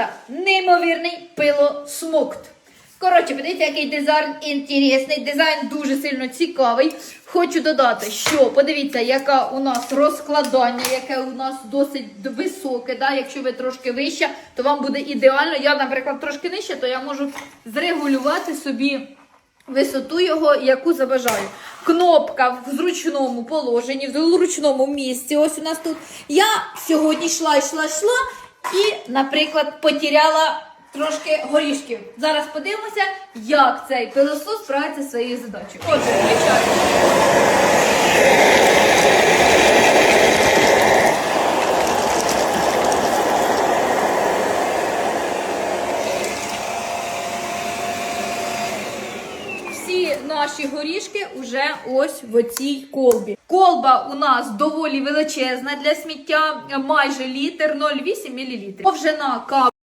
Дівчата, неймовірний пилосмокт. Коротше, подивіться, який дизайн інтересний, дизайн дуже сильно цікавий. Хочу додати, що подивіться, яка у нас розкладання, яке у нас досить високе. Да? Якщо ви трошки вище, то вам буде ідеально. Я, наприклад, трошки нижче, то я можу зрегулювати собі висоту його, яку забажаю. Кнопка в зручному положенні, в зручному місці. Ось у нас тут. Я сьогодні йшла, йшла, йшла і, наприклад, потеряла трошки горішків. Зараз подивимося, як цей пилосос справиться зі своєю задачею. Отже, включаємо. Всі наші горішки вже ось в цій колбі. Колба у нас доволі величезна для сміття, майже літр 0,8 мл. Повжина кави